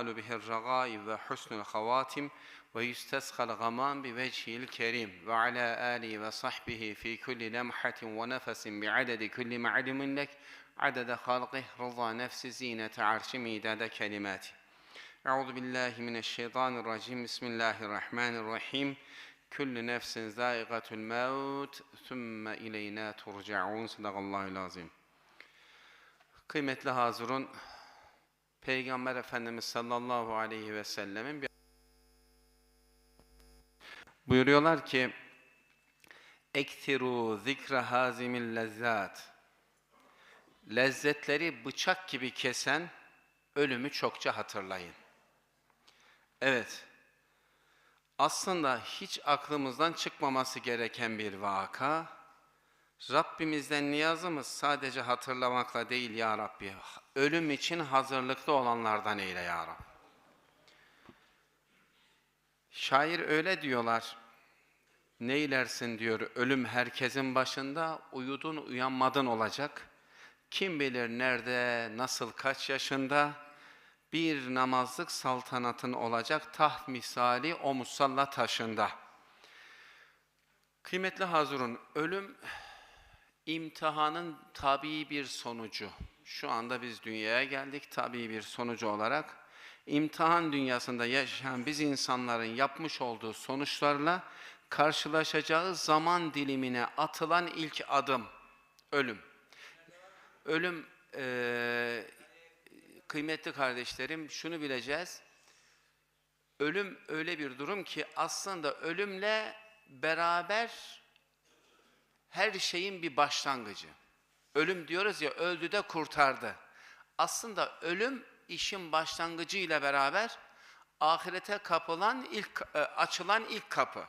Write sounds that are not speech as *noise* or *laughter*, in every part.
tenalu bihir ragaib ve husnul havatim ve yustesqal gamam bi vecihil kerim ve ala alihi ve sahbihi fi kulli lemhatin ve nefesin bi adedi kulli ma'lumin lek adede halqih rıza nefsi zinete arşi midade kelimati. Euzu billahi mineşşeytanirracim. Bismillahirrahmanirrahim. Kullu nefsin zaiqatul maut, thumme ileyna turcaun. Sadakallahul azim. Kıymetli hazırın, Peygamber Efendimiz sallallahu aleyhi ve sellemin bir buyuruyorlar ki ektiru zikra hazimil lezzat lezzetleri bıçak gibi kesen ölümü çokça hatırlayın. Evet, aslında hiç aklımızdan çıkmaması gereken bir vaka. Rabbimizden niyazımız sadece hatırlamakla değil ya Rabbi. Ölüm için hazırlıklı olanlardan eyle ya Rabbi. Şair öyle diyorlar. Neylersin diyor ölüm herkesin başında uyudun uyanmadın olacak. Kim bilir nerede, nasıl, kaç yaşında bir namazlık saltanatın olacak taht misali o musalla taşında. Kıymetli hazırın, ölüm imtihanın tabii bir sonucu. Şu anda biz dünyaya geldik tabii bir sonucu olarak. imtihan dünyasında yaşayan biz insanların yapmış olduğu sonuçlarla karşılaşacağı zaman dilimine atılan ilk adım ölüm. Ölüm eee kıymetli kardeşlerim şunu bileceğiz. Ölüm öyle bir durum ki aslında ölümle beraber her şeyin bir başlangıcı. Ölüm diyoruz ya öldü de kurtardı. Aslında ölüm işin başlangıcıyla beraber ahirete kapılan ilk e, açılan ilk kapı.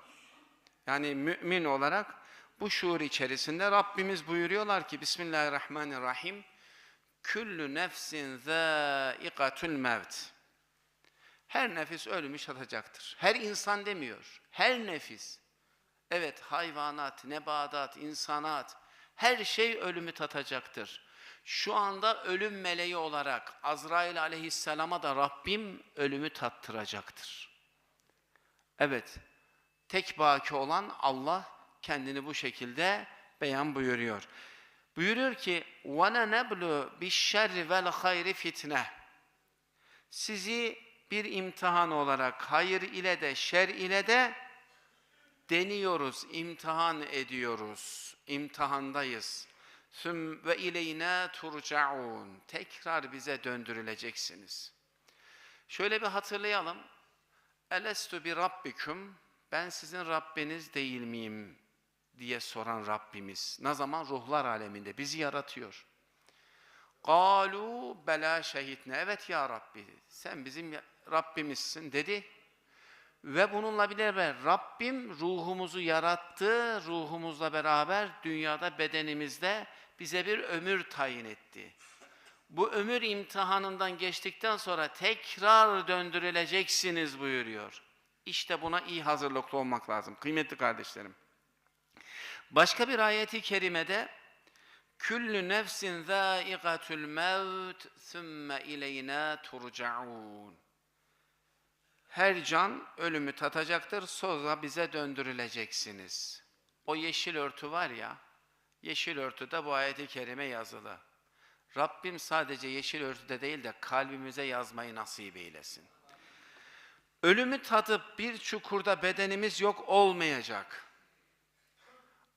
Yani mümin olarak bu şuur içerisinde Rabbimiz buyuruyorlar ki Bismillahirrahmanirrahim Küllü nefsin zâikatul mevt. Her nefis ölümü tadacaktır. Her insan demiyor. Her nefis. Evet hayvanat, nebadat, insanat her şey ölümü tatacaktır. Şu anda ölüm meleği olarak Azrail aleyhisselama da Rabbim ölümü tattıracaktır. Evet, tek baki olan Allah kendini bu şekilde beyan buyuruyor. Buyuruyor ki وَنَنَبْلُ بِالشَّرِّ وَالْخَيْرِ fitne. Sizi bir imtihan olarak hayır ile de şer ile de deniyoruz, imtihan ediyoruz, imtihandayız. Süm ve ileyne turcaun. Tekrar bize döndürüleceksiniz. Şöyle bir hatırlayalım. Elestu bi rabbikum. Ben sizin Rabbiniz değil miyim? diye soran Rabbimiz. Ne zaman? Ruhlar aleminde bizi yaratıyor. Galu bela şehitne. Evet ya Rabbi sen bizim Rabbimizsin dedi. Ve bununla beraber Rabbim ruhumuzu yarattı. Ruhumuzla beraber dünyada bedenimizde bize bir ömür tayin etti. Bu ömür imtihanından geçtikten sonra tekrar döndürüleceksiniz buyuruyor. İşte buna iyi hazırlıklı olmak lazım kıymetli kardeşlerim. Başka bir ayeti kerimede Küllü nefsin zâikatul mevt sümme ileyna turcaun. Her can ölümü tatacaktır, sonra bize döndürüleceksiniz. O yeşil örtü var ya, yeşil örtüde bu ayeti kerime yazılı. Rabbim sadece yeşil örtüde değil de kalbimize yazmayı nasip eylesin. Ölümü tadıp bir çukurda bedenimiz yok olmayacak.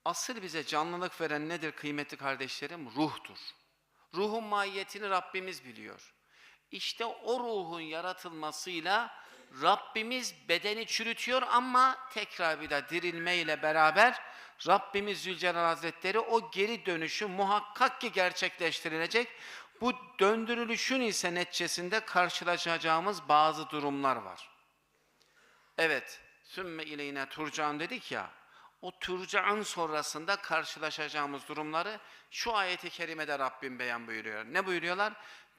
Asıl bize canlılık veren nedir kıymetli kardeşlerim? Ruhtur. Ruhun mahiyetini Rabbimiz biliyor. İşte o ruhun yaratılmasıyla Rabbimiz bedeni çürütüyor ama tekrar bir de dirilmeyle beraber Rabbimiz Zülcelal Hazretleri o geri dönüşü muhakkak ki gerçekleştirilecek. Bu döndürülüşün ise neticesinde karşılaşacağımız bazı durumlar var. Evet, sümme ileyne turcan dedik ya, o turcan sonrasında karşılaşacağımız durumları şu ayeti kerimede Rabbim beyan buyuruyor. Ne buyuruyorlar?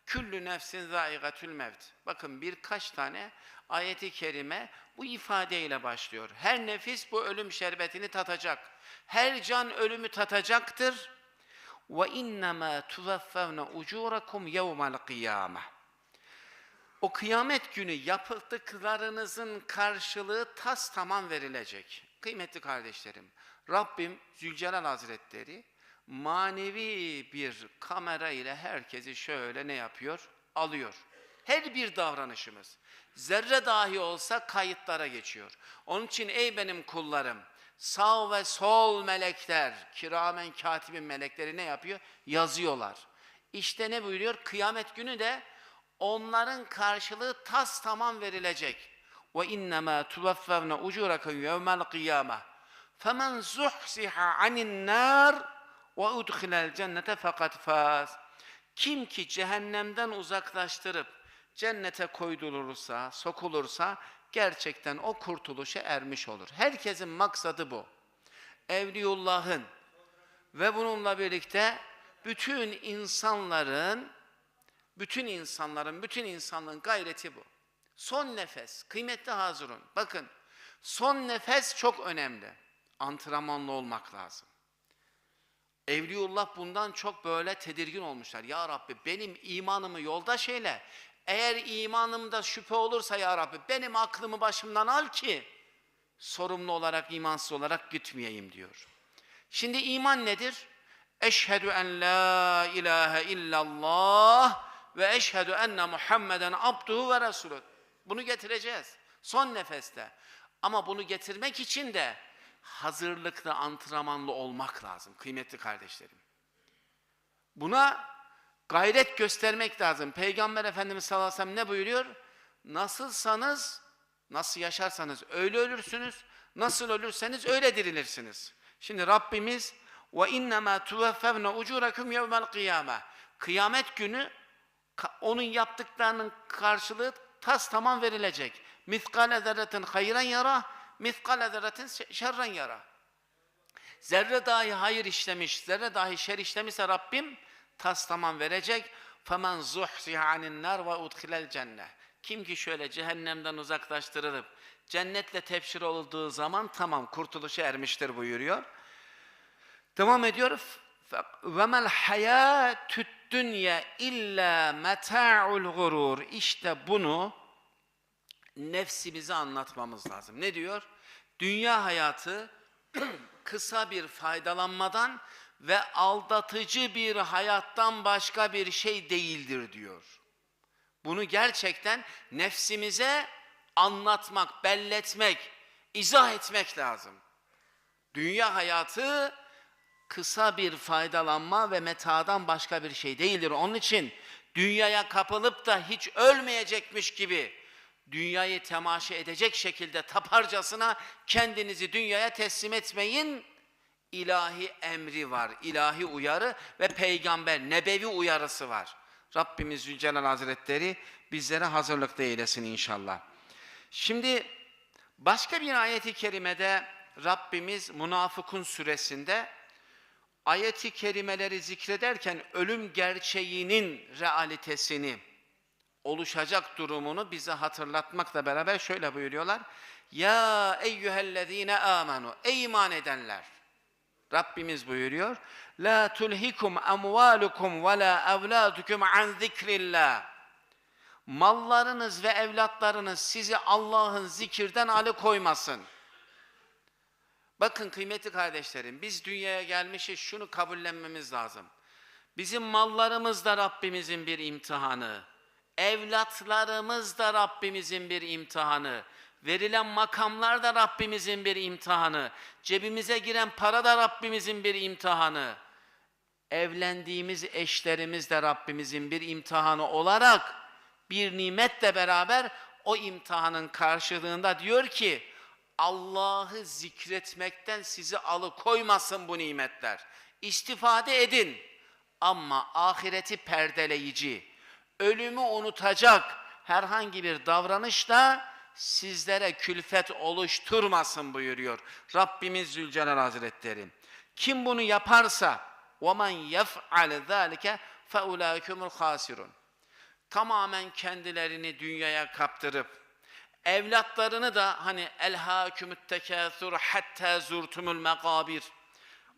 Küllü nefsin zaigatül mevt. Bakın birkaç tane ayeti kerime bu ifadeyle başlıyor. Her nefis bu ölüm şerbetini tatacak. Her can ölümü tatacaktır. Ve innema tuvaffavne ucurakum yevmel kıyame. O kıyamet günü yaptıklarınızın karşılığı tas tamam verilecek. Kıymetli kardeşlerim, Rabbim Zülcelal Hazretleri manevi bir kamera ile herkesi şöyle ne yapıyor? Alıyor. Her bir davranışımız zerre dahi olsa kayıtlara geçiyor. Onun için ey benim kullarım sağ ve sol melekler, kiramen katibin melekleri ne yapıyor? Yazıyorlar. İşte ne buyuruyor? Kıyamet günü de onların karşılığı tas tamam verilecek. Ve innema tuvaffevne ucurakum yevmel kıyame. Femen zuhsiha anin nar ve udkhilel cennete fakat faz. Kim ki cehennemden uzaklaştırıp cennete koydurulursa, sokulursa gerçekten o kurtuluşa ermiş olur. Herkesin maksadı bu. Evliyullah'ın ve bununla birlikte bütün insanların bütün insanların, bütün insanlığın gayreti bu. Son nefes, kıymetli hazırın. Bakın, son nefes çok önemli. Antrenmanlı olmak lazım. Evliullah bundan çok böyle tedirgin olmuşlar. Ya Rabbi benim imanımı yoldaş eyle. Eğer imanımda şüphe olursa ya Rabbi benim aklımı başımdan al ki sorumlu olarak, imansız olarak gitmeyeyim diyor. Şimdi iman nedir? Eşhedü en la ilahe illallah ve eşhedü enne Muhammeden abduhu ve resulü. Bunu getireceğiz. Son nefeste. Ama bunu getirmek için de hazırlıklı, antrenmanlı olmak lazım kıymetli kardeşlerim. Buna gayret göstermek lazım. Peygamber Efendimiz sallallahu aleyhi ve sellem ne buyuruyor? Nasılsanız, nasıl yaşarsanız öyle ölürsünüz. Nasıl ölürseniz öyle dirilirsiniz. Şimdi Rabbimiz ve innema tuvaffevne ucurakum yevmel kıyame. Kıyamet günü onun yaptıklarının karşılığı tas tamam verilecek. Miskale zerretin hayran yara, miskale zerretin şe- şerren yara. Zerre dahi hayır işlemiş, zerre dahi şer işlemişse Rabbim tas tamam verecek. فَمَنْ زُحْزِهَ عَنِ النَّارِ وَاُدْخِلَ الْجَنَّةِ Kim ki şöyle cehennemden uzaklaştırılıp cennetle tepşir olduğu zaman tamam kurtuluşa ermiştir buyuruyor. Devam ediyor. وَمَا الْحَيَاتُ الدُّنْيَا اِلَّا مَتَاعُ الْغُرُورِ İşte bunu nefsimize anlatmamız lazım. Ne diyor? Dünya hayatı *clears throat* kısa bir faydalanmadan ve aldatıcı bir hayattan başka bir şey değildir diyor. Bunu gerçekten nefsimize anlatmak, belletmek, izah etmek lazım. Dünya hayatı kısa bir faydalanma ve metadan başka bir şey değildir. Onun için dünyaya kapılıp da hiç ölmeyecekmiş gibi dünyayı temaşa edecek şekilde taparcasına kendinizi dünyaya teslim etmeyin. İlahi emri var, ilahi uyarı ve peygamber nebevi uyarısı var. Rabbimiz Zülcelal Hazretleri bizlere hazırlıkta eylesin inşallah. Şimdi başka bir ayeti kerimede Rabbimiz Münafıkun suresinde ayeti kerimeleri zikrederken ölüm gerçeğinin realitesini, oluşacak durumunu bize hatırlatmakla beraber şöyle buyuruyorlar. Ya eyyühellezine amenu. Ey iman edenler. Rabbimiz buyuruyor. La tulhikum amvalukum ve la evladukum an zikrillah. Mallarınız ve evlatlarınız sizi Allah'ın zikirden alıkoymasın. Bakın kıymetli kardeşlerim, biz dünyaya gelmişiz, şunu kabullenmemiz lazım. Bizim mallarımız da Rabbimizin bir imtihanı. Evlatlarımız da Rabbimizin bir imtihanı. Verilen makamlar da Rabbimizin bir imtihanı. Cebimize giren para da Rabbimizin bir imtihanı. Evlendiğimiz eşlerimiz de Rabbimizin bir imtihanı olarak bir nimetle beraber o imtihanın karşılığında diyor ki Allah'ı zikretmekten sizi alıkoymasın bu nimetler. İstifade edin ama ahireti perdeleyici, ölümü unutacak herhangi bir davranışla sizlere külfet oluşturmasın buyuruyor Rabbimiz Zülcelal Hazretleri. Kim bunu yaparsa وَمَنْ يَفْعَلْ ذَٰلِكَ فَاُولَٰئِكُمُ الْخَاسِرُونَ Tamamen kendilerini dünyaya kaptırıp evlatlarını da hani elhâkümüt tekâthur hatta zurtumul mekabir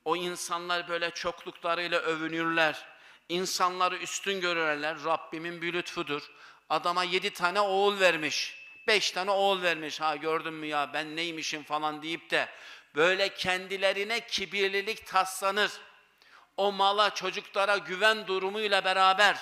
o insanlar böyle çokluklarıyla övünürler. İnsanları üstün görürler. Rabbimin bir lütfudur. Adama yedi tane oğul vermiş. Beş tane oğul vermiş. Ha gördün mü ya ben neymişim falan deyip de böyle kendilerine kibirlilik taslanır. O mala çocuklara güven durumuyla beraber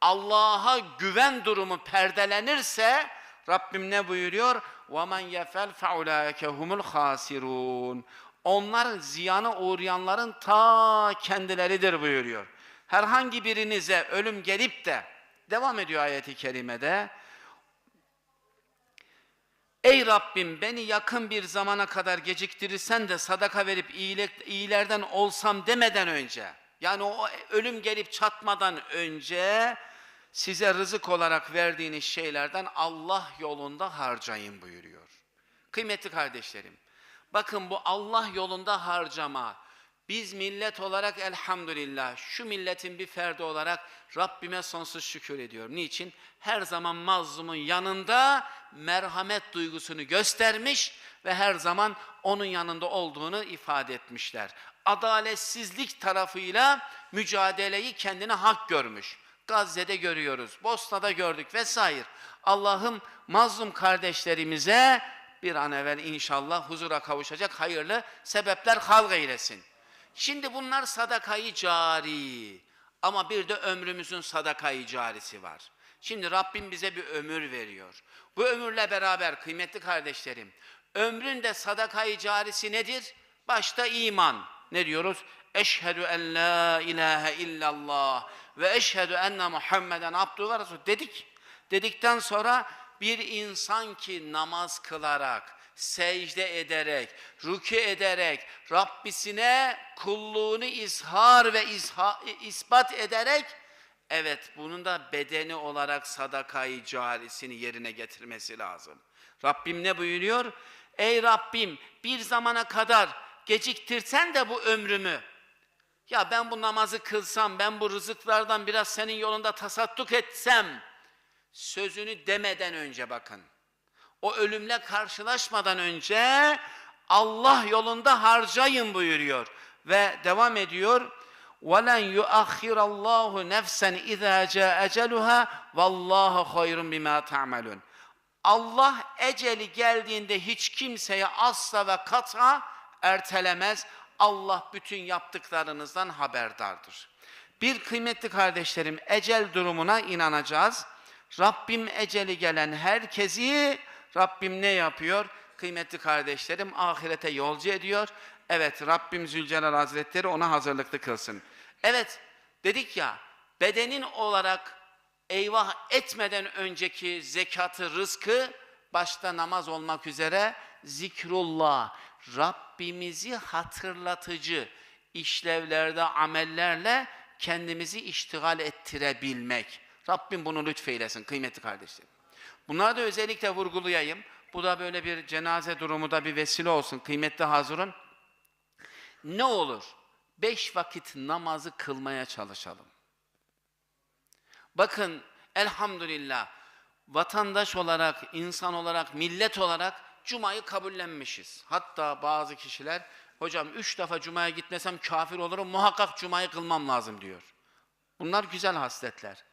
Allah'a güven durumu perdelenirse Rabbim ne buyuruyor? وَمَنْ يَفَلْ فَعُلَٰيكَ هُمُ الْخَاسِرُونَ Onlar ziyana uğrayanların ta kendileridir buyuruyor. Herhangi birinize ölüm gelip de devam ediyor ayeti kerimede. Ey Rabbim beni yakın bir zamana kadar geciktirirsen de sadaka verip iyilik, iyilerden olsam demeden önce yani o ölüm gelip çatmadan önce size rızık olarak verdiğiniz şeylerden Allah yolunda harcayın buyuruyor. Kıymetli kardeşlerim bakın bu Allah yolunda harcama biz millet olarak elhamdülillah şu milletin bir ferdi olarak Rabbime sonsuz şükür ediyorum. Niçin? Her zaman mazlumun yanında merhamet duygusunu göstermiş ve her zaman onun yanında olduğunu ifade etmişler. Adaletsizlik tarafıyla mücadeleyi kendine hak görmüş. Gazze'de görüyoruz, Bosna'da gördük vesaire. Allah'ım mazlum kardeşlerimize bir an evvel inşallah huzura kavuşacak hayırlı sebepler halk eylesin. Şimdi bunlar sadakayı cari. Ama bir de ömrümüzün sadakayı carisi var. Şimdi Rabbim bize bir ömür veriyor. Bu ömürle beraber kıymetli kardeşlerim, ömrün de sadakayı carisi nedir? Başta iman. Ne diyoruz? Eşhedü en la ilahe illallah ve eşhedü enne Muhammeden abdü ve dedik. Dedikten sonra bir insan ki namaz kılarak, secde ederek, rükû ederek, Rabbisine kulluğunu izhar ve izha, ispat ederek, evet bunun da bedeni olarak sadakayı carisini yerine getirmesi lazım. Rabbim ne buyuruyor? Ey Rabbim bir zamana kadar geciktirsen de bu ömrümü, ya ben bu namazı kılsam, ben bu rızıklardan biraz senin yolunda tasadduk etsem, sözünü demeden önce bakın o ölümle karşılaşmadan önce Allah yolunda harcayın buyuruyor. Ve devam ediyor. وَلَنْ يُؤَخِّرَ اللّٰهُ نَفْسًا اِذَا جَاءَ اَجَلُهَا وَاللّٰهُ خَيْرٌ بِمَا تَعْمَلُونَ Allah eceli geldiğinde hiç kimseye asla ve kata ertelemez. Allah bütün yaptıklarınızdan haberdardır. Bir kıymetli kardeşlerim ecel durumuna inanacağız. Rabbim eceli gelen herkesi Rabbim ne yapıyor? Kıymetli kardeşlerim ahirete yolcu ediyor. Evet Rabbim Zülcelal Hazretleri ona hazırlıklı kılsın. Evet dedik ya bedenin olarak eyvah etmeden önceki zekatı, rızkı başta namaz olmak üzere zikrullah, Rabbimizi hatırlatıcı işlevlerde, amellerle kendimizi iştigal ettirebilmek. Rabbim bunu lütfeylesin kıymetli kardeşlerim. Bunları da özellikle vurgulayayım. Bu da böyle bir cenaze durumu da bir vesile olsun kıymetli hazırın. Ne olur? Beş vakit namazı kılmaya çalışalım. Bakın elhamdülillah vatandaş olarak, insan olarak, millet olarak Cuma'yı kabullenmişiz. Hatta bazı kişiler hocam üç defa Cuma'ya gitmesem kafir olurum muhakkak Cuma'yı kılmam lazım diyor. Bunlar güzel hasletler.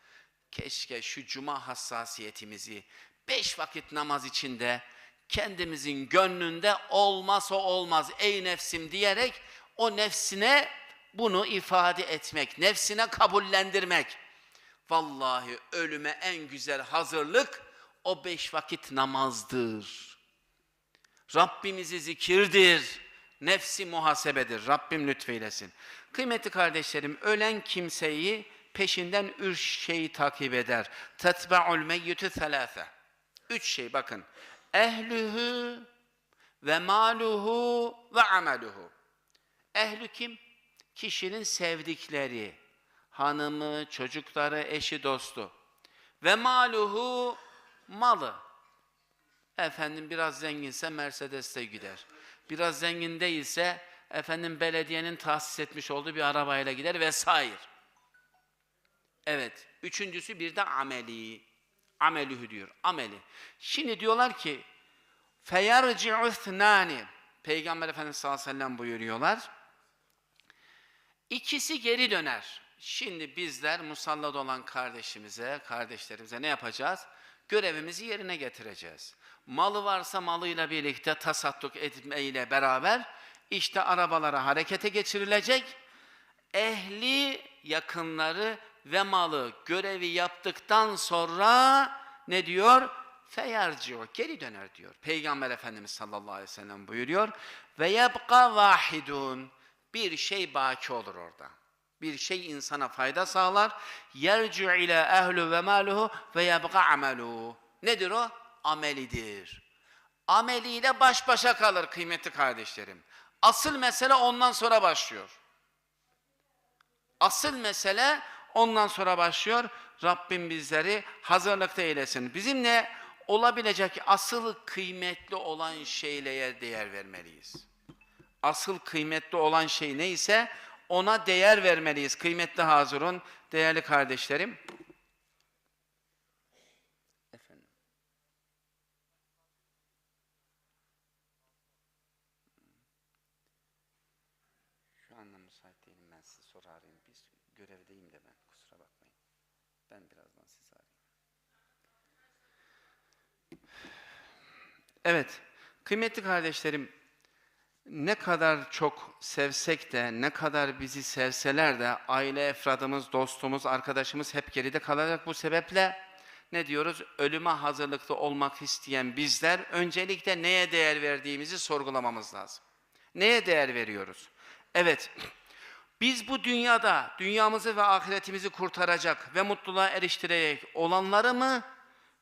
Keşke şu Cuma hassasiyetimizi beş vakit namaz içinde kendimizin gönlünde olmazsa olmaz ey nefsim diyerek o nefsine bunu ifade etmek, nefsine kabullendirmek. Vallahi ölüme en güzel hazırlık o beş vakit namazdır. Rabbimizi zikirdir, nefsi muhasebedir. Rabbim lütfeylesin. Kıymetli kardeşlerim, ölen kimseyi peşinden üç şeyi takip eder. Tetba'ul meyyitü selâfe. Üç şey bakın. Ehlühü ve maluhu ve ameluhu. Ehlü kim? Kişinin sevdikleri, hanımı, çocukları, eşi, dostu. Ve maluhu, malı. Efendim biraz zenginse Mercedes'te gider. Biraz zengin değilse efendim belediyenin tahsis etmiş olduğu bir arabayla gider vesaire. Evet. Üçüncüsü bir de ameli. Amelühü diyor. Ameli. Şimdi diyorlar ki feyarci'u ithnani Peygamber Efendimiz sallallahu aleyhi ve sellem buyuruyorlar. İkisi geri döner. Şimdi bizler musallat olan kardeşimize, kardeşlerimize ne yapacağız? Görevimizi yerine getireceğiz. Malı varsa malıyla birlikte tasadduk etmeyle beraber işte arabalara harekete geçirilecek. Ehli yakınları ve malı görevi yaptıktan sonra ne diyor? Feyarciyor, geri döner diyor. Peygamber Efendimiz sallallahu aleyhi ve sellem buyuruyor. Ve yebqa vahidun. Bir şey baki olur orada. Bir şey insana fayda sağlar. Yercu ile ehlu ve maluhu ve yebqa ameluhu. Nedir o? Amelidir. Ameliyle baş başa kalır kıymetli kardeşlerim. Asıl mesele ondan sonra başlıyor. Asıl mesele ondan sonra başlıyor. Rabbim bizleri hazırlıkta eylesin. Bizimle olabilecek asıl kıymetli olan şeylere değer vermeliyiz. Asıl kıymetli olan şey neyse ona değer vermeliyiz. Kıymetli hazırın, değerli kardeşlerim. Efendim. Şu anda müsait değilim ben sizi sonra arayayım. Biz görevdeyim de ben kusura bakmayın. Ben birazdan sizi arayayım. Evet, kıymetli kardeşlerim, ne kadar çok sevsek de, ne kadar bizi sevseler de aile efradımız, dostumuz, arkadaşımız hep geride kalacak. Bu sebeple ne diyoruz? Ölüme hazırlıklı olmak isteyen bizler öncelikle neye değer verdiğimizi sorgulamamız lazım. Neye değer veriyoruz? Evet, biz bu dünyada dünyamızı ve ahiretimizi kurtaracak ve mutluluğa eriştirecek olanları mı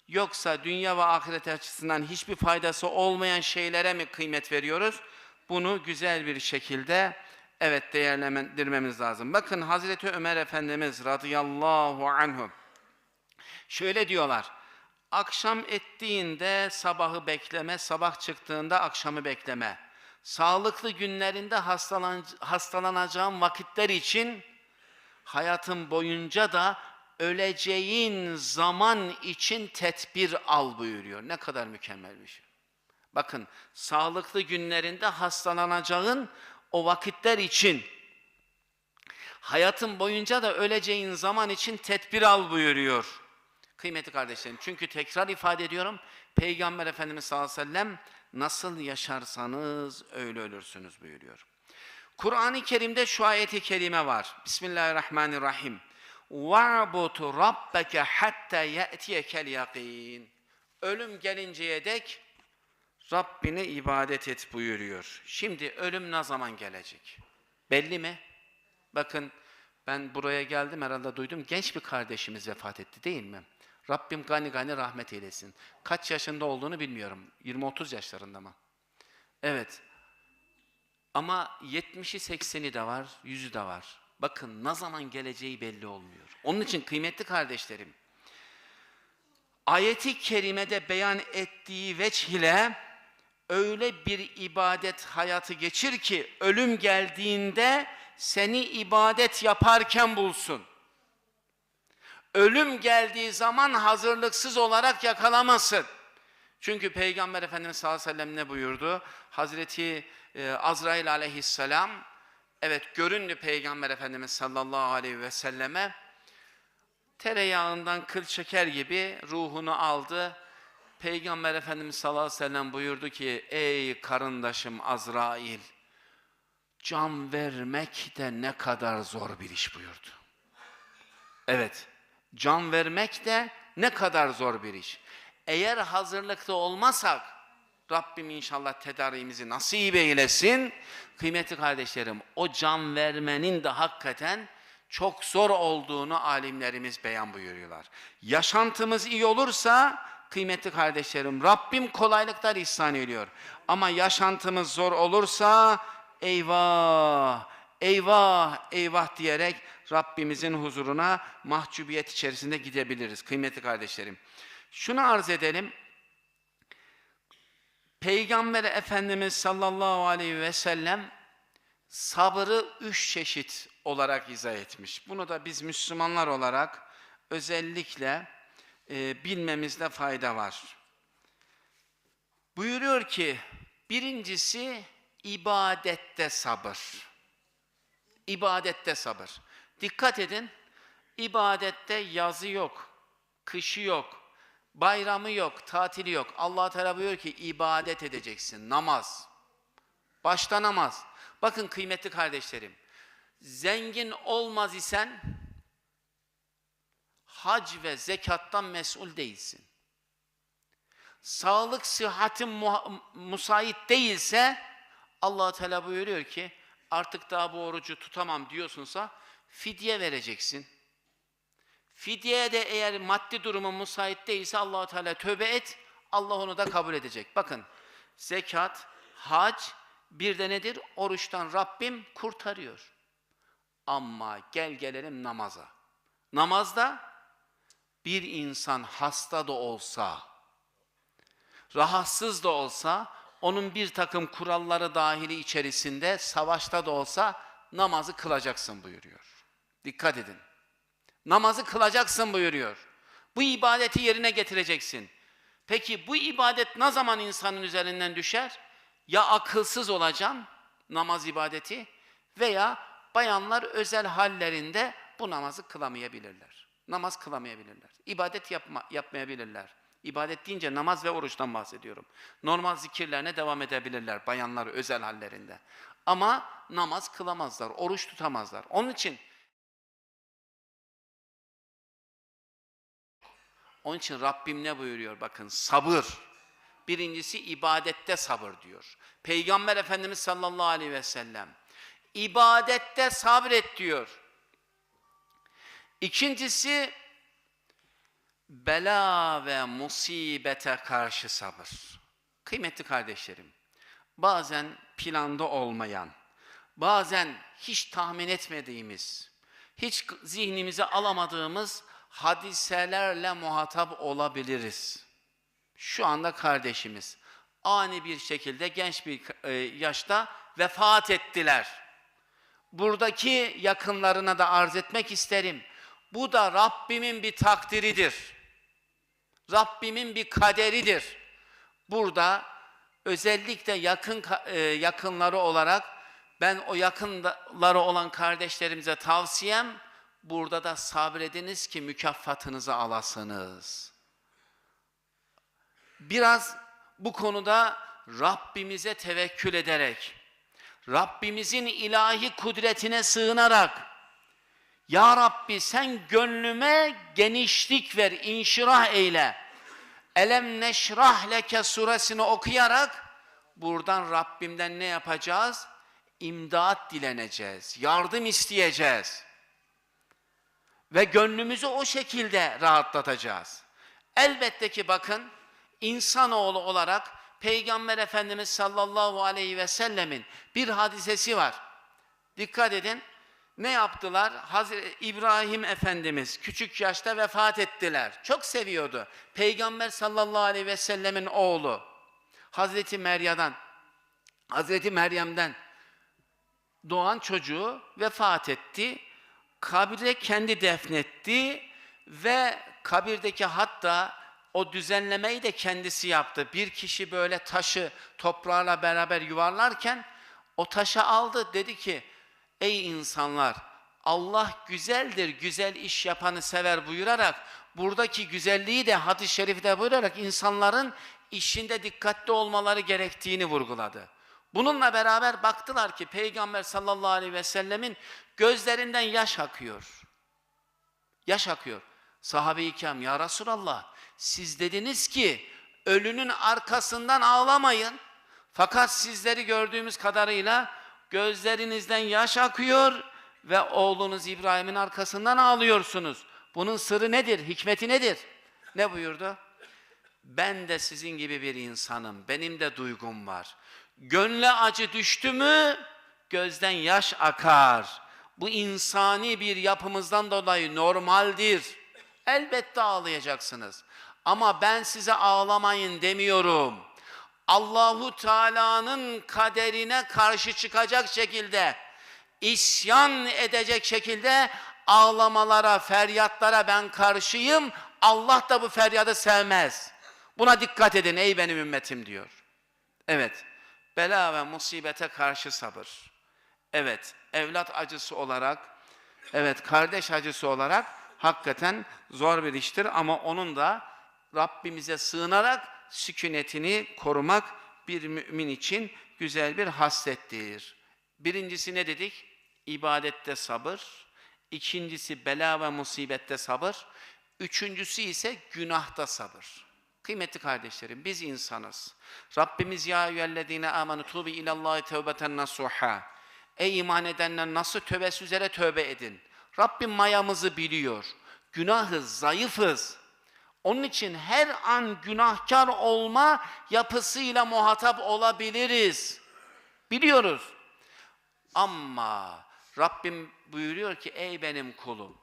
yoksa dünya ve ahiret açısından hiçbir faydası olmayan şeylere mi kıymet veriyoruz? Bunu güzel bir şekilde evet değerlendirmemiz lazım. Bakın Hazreti Ömer Efendimiz radıyallahu anhu şöyle diyorlar. Akşam ettiğinde sabahı bekleme, sabah çıktığında akşamı bekleme. Sağlıklı günlerinde hastalan, hastalanacağım vakitler için hayatın boyunca da öleceğin zaman için tedbir al buyuruyor. Ne kadar mükemmel bir şey. Bakın sağlıklı günlerinde hastalanacağın o vakitler için hayatın boyunca da öleceğin zaman için tedbir al buyuruyor. Kıymetli kardeşlerim çünkü tekrar ifade ediyorum Peygamber Efendimiz sallallahu aleyhi ve sellem nasıl yaşarsanız öyle ölürsünüz buyuruyor. Kur'an-ı Kerim'de şu ayeti kerime var. Bismillahirrahmanirrahim. وَعْبُتُ رَبَّكَ حَتَّى يَأْتِيَكَ الْيَقِينَ Ölüm gelinceye dek Rabbine ibadet et buyuruyor. Şimdi ölüm ne zaman gelecek? Belli mi? Bakın ben buraya geldim herhalde duydum genç bir kardeşimiz vefat etti değil mi? Rabbim gani gani rahmet eylesin. Kaç yaşında olduğunu bilmiyorum. 20-30 yaşlarında mı? Evet. Ama 70'i 80'i de var, 100'ü de var. Bakın ne zaman geleceği belli olmuyor. Onun için kıymetli kardeşlerim, ayeti kerimede beyan ettiği veç ile öyle bir ibadet hayatı geçir ki ölüm geldiğinde seni ibadet yaparken bulsun. Ölüm geldiği zaman hazırlıksız olarak yakalamasın. Çünkü Peygamber Efendimiz sallallahu aleyhi ve sellem ne buyurdu? Hazreti e, Azrail aleyhisselam evet göründü Peygamber Efendimiz sallallahu aleyhi ve selleme tereyağından kıl çeker gibi ruhunu aldı. Peygamber Efendimiz sallallahu aleyhi ve sellem buyurdu ki ey karındaşım Azrail can vermek de ne kadar zor bir iş buyurdu. Evet can vermek de ne kadar zor bir iş. Eğer hazırlıklı olmasak Rabbim inşallah tedariğimizi nasip eylesin. Kıymetli kardeşlerim o can vermenin de hakikaten çok zor olduğunu alimlerimiz beyan buyuruyorlar. Yaşantımız iyi olursa kıymetli kardeşlerim Rabbim kolaylıklar ihsan ediyor. Ama yaşantımız zor olursa eyvah, eyvah, eyvah diyerek Rabbimizin huzuruna mahcubiyet içerisinde gidebiliriz kıymetli kardeşlerim. Şunu arz edelim. Peygamber Efendimiz sallallahu aleyhi ve sellem sabrı üç çeşit olarak izah etmiş. Bunu da biz Müslümanlar olarak özellikle e, bilmemizde fayda var. Buyuruyor ki birincisi ibadette sabır. İbadette sabır. Dikkat edin, ibadette yazı yok, kışı yok, bayramı yok, tatili yok. allah Teala buyuruyor ki ibadet edeceksin, namaz. Başta namaz. Bakın kıymetli kardeşlerim, zengin olmaz isen hac ve zekattan mesul değilsin. Sağlık, sıhhatin muha- musait değilse allah Teala buyuruyor ki artık daha bu orucu tutamam diyorsunsa fidye vereceksin. Fidyeye de eğer maddi durumun müsait değilse allah Teala tövbe et, Allah onu da kabul edecek. Bakın zekat, hac bir de nedir? Oruçtan Rabbim kurtarıyor. Ama gel gelelim namaza. Namazda bir insan hasta da olsa, rahatsız da olsa, onun bir takım kuralları dahili içerisinde savaşta da olsa namazı kılacaksın buyuruyor. Dikkat edin. Namazı kılacaksın buyuruyor. Bu ibadeti yerine getireceksin. Peki bu ibadet ne zaman insanın üzerinden düşer? Ya akılsız olacaksın namaz ibadeti veya bayanlar özel hallerinde bu namazı kılamayabilirler. Namaz kılamayabilirler. İbadet yapma, yapmayabilirler. İbadet deyince namaz ve oruçtan bahsediyorum. Normal zikirlerine devam edebilirler bayanlar özel hallerinde. Ama namaz kılamazlar, oruç tutamazlar. Onun için Onun için Rabbim ne buyuruyor? Bakın sabır. Birincisi ibadette sabır diyor. Peygamber Efendimiz sallallahu aleyhi ve sellem ibadette sabret diyor. İkincisi bela ve musibete karşı sabır. Kıymetli kardeşlerim, bazen planda olmayan, bazen hiç tahmin etmediğimiz, hiç zihnimize alamadığımız hadiselerle muhatap olabiliriz. Şu anda kardeşimiz ani bir şekilde genç bir e, yaşta vefat ettiler. Buradaki yakınlarına da arz etmek isterim. Bu da Rabbimin bir takdiridir. Rabbimin bir kaderidir. Burada özellikle yakın e, yakınları olarak ben o yakınları olan kardeşlerimize tavsiyem burada da sabrediniz ki mükafatınızı alasınız. Biraz bu konuda Rabbimize tevekkül ederek, Rabbimizin ilahi kudretine sığınarak, Ya Rabbi sen gönlüme genişlik ver, inşirah eyle. Elem neşrah leke suresini okuyarak buradan Rabbimden ne yapacağız? İmdat dileneceğiz, yardım isteyeceğiz. Ve gönlümüzü o şekilde rahatlatacağız. Elbette ki bakın, insanoğlu olarak Peygamber Efendimiz sallallahu aleyhi ve sellemin bir hadisesi var. Dikkat edin, ne yaptılar? Hazreti İbrahim Efendimiz küçük yaşta vefat ettiler. Çok seviyordu. Peygamber sallallahu aleyhi ve sellemin oğlu. Hazreti Meryem'den, Hazreti Meryem'den doğan çocuğu vefat etti. Kabire kendi defnetti ve kabirdeki hatta o düzenlemeyi de kendisi yaptı. Bir kişi böyle taşı toprağla beraber yuvarlarken o taşı aldı dedi ki ey insanlar Allah güzeldir, güzel iş yapanı sever buyurarak buradaki güzelliği de hadis-i şerifte buyurarak insanların işinde dikkatli olmaları gerektiğini vurguladı. Bununla beraber baktılar ki Peygamber sallallahu aleyhi ve sellemin gözlerinden yaş akıyor. Yaş akıyor. Sahabe-i kiram ya Resulallah siz dediniz ki ölünün arkasından ağlamayın. Fakat sizleri gördüğümüz kadarıyla gözlerinizden yaş akıyor ve oğlunuz İbrahim'in arkasından ağlıyorsunuz. Bunun sırrı nedir? Hikmeti nedir? Ne buyurdu? Ben de sizin gibi bir insanım. Benim de duygum var. Gönle acı düştü mü gözden yaş akar. Bu insani bir yapımızdan dolayı normaldir. Elbette ağlayacaksınız. Ama ben size ağlamayın demiyorum. Allahu Teala'nın kaderine karşı çıkacak şekilde, isyan edecek şekilde ağlamalara, feryatlara ben karşıyım. Allah da bu feryadı sevmez. Buna dikkat edin ey benim ümmetim diyor. Evet, bela ve musibete karşı sabır. Evet, evlat acısı olarak Evet kardeş acısı olarak hakikaten zor bir iştir ama onun da Rabbimize sığınarak sükunetini korumak bir mümin için güzel bir haslettir. Birincisi ne dedik? İbadette sabır. İkincisi bela ve musibette sabır. Üçüncüsü ise günahta sabır. Kıymetli kardeşlerim biz insanız. Rabbimiz ya eyyühellezine amenu tubi ilallahi tevbeten nasuha. Ey iman edenler nasıl tövbesi üzere tövbe edin. Rabbim mayamızı biliyor. Günahız, zayıfız. Onun için her an günahkar olma yapısıyla muhatap olabiliriz. Biliyoruz. Ama Rabbim buyuruyor ki ey benim kulum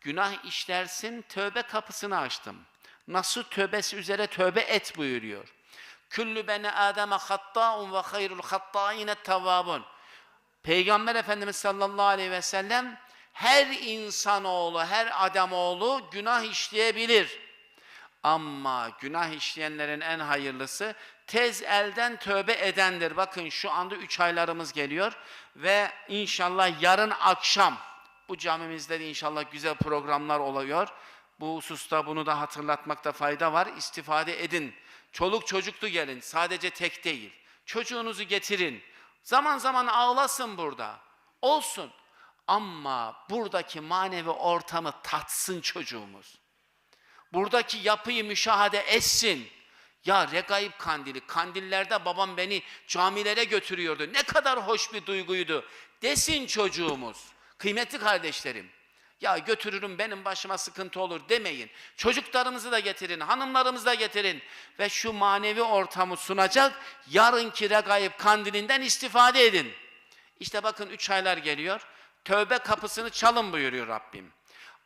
günah işlersin tövbe kapısını açtım. Nasıl tövbesi üzere tövbe et buyuruyor. Küllü beni Adem'e hatta'un ve hayrul hatta'ine tevvabun. Peygamber Efendimiz sallallahu aleyhi ve sellem her insanoğlu, her ademoğlu günah işleyebilir. Ama günah işleyenlerin en hayırlısı tez elden tövbe edendir. Bakın şu anda üç aylarımız geliyor ve inşallah yarın akşam bu camimizde de inşallah güzel programlar oluyor. Bu hususta bunu da hatırlatmakta fayda var. İstifade edin. Çoluk çocuklu gelin. Sadece tek değil. Çocuğunuzu getirin. Zaman zaman ağlasın burada. Olsun. Ama buradaki manevi ortamı tatsın çocuğumuz. Buradaki yapıyı müşahede etsin. Ya regaib kandili, kandillerde babam beni camilere götürüyordu. Ne kadar hoş bir duyguydu. Desin çocuğumuz. Kıymetli kardeşlerim. Ya götürürüm benim başıma sıkıntı olur demeyin. Çocuklarımızı da getirin, hanımlarımızı da getirin. Ve şu manevi ortamı sunacak yarınki regaib kandilinden istifade edin. İşte bakın üç aylar geliyor. Tövbe kapısını çalın buyuruyor Rabbim.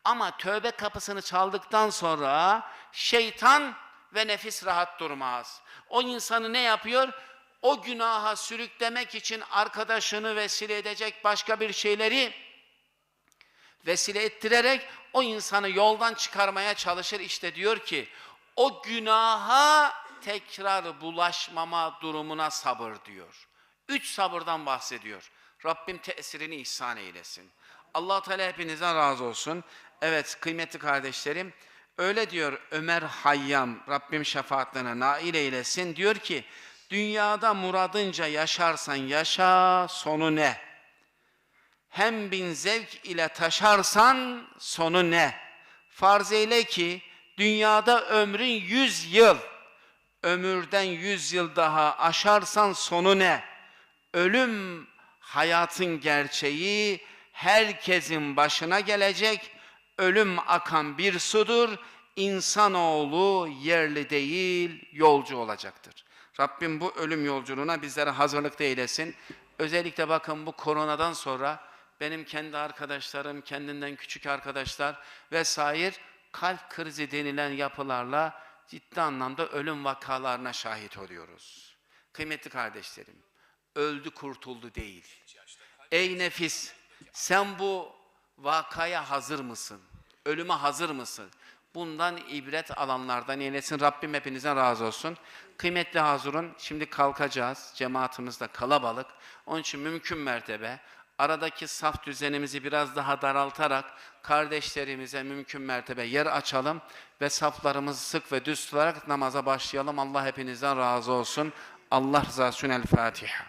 Ama tövbe kapısını çaldıktan sonra şeytan ve nefis rahat durmaz. O insanı ne yapıyor? O günaha sürüklemek için arkadaşını vesile edecek başka bir şeyleri vesile ettirerek o insanı yoldan çıkarmaya çalışır. İşte diyor ki o günaha tekrar bulaşmama durumuna sabır diyor. Üç sabırdan bahsediyor. Rabbim tesirini ihsan eylesin. allah Teala hepinizden razı olsun. Evet kıymetli kardeşlerim öyle diyor Ömer Hayyam Rabbim şefaatlerine nail eylesin. Diyor ki dünyada muradınca yaşarsan yaşa sonu ne? Hem bin zevk ile taşarsan sonu ne? Farz eyle ki dünyada ömrün yüz yıl, ömürden yüz yıl daha aşarsan sonu ne? Ölüm hayatın gerçeği, herkesin başına gelecek, ölüm akan bir sudur, insanoğlu yerli değil, yolcu olacaktır. Rabbim bu ölüm yolculuğuna bizlere hazırlıkta eylesin. Özellikle bakın bu koronadan sonra benim kendi arkadaşlarım, kendinden küçük arkadaşlar vesaire kalp krizi denilen yapılarla ciddi anlamda ölüm vakalarına şahit oluyoruz. Kıymetli kardeşlerim, öldü kurtuldu değil. Ey nefis, sen bu vakaya hazır mısın? Ölüme hazır mısın? Bundan ibret alanlardan eylesin. Rabbim hepinizden razı olsun. Kıymetli hazırın, şimdi kalkacağız. Cemaatimizde kalabalık. Onun için mümkün mertebe aradaki saf düzenimizi biraz daha daraltarak kardeşlerimize mümkün mertebe yer açalım ve saflarımızı sık ve düz tutarak namaza başlayalım. Allah hepinizden razı olsun. Allah rızası için El Fatiha.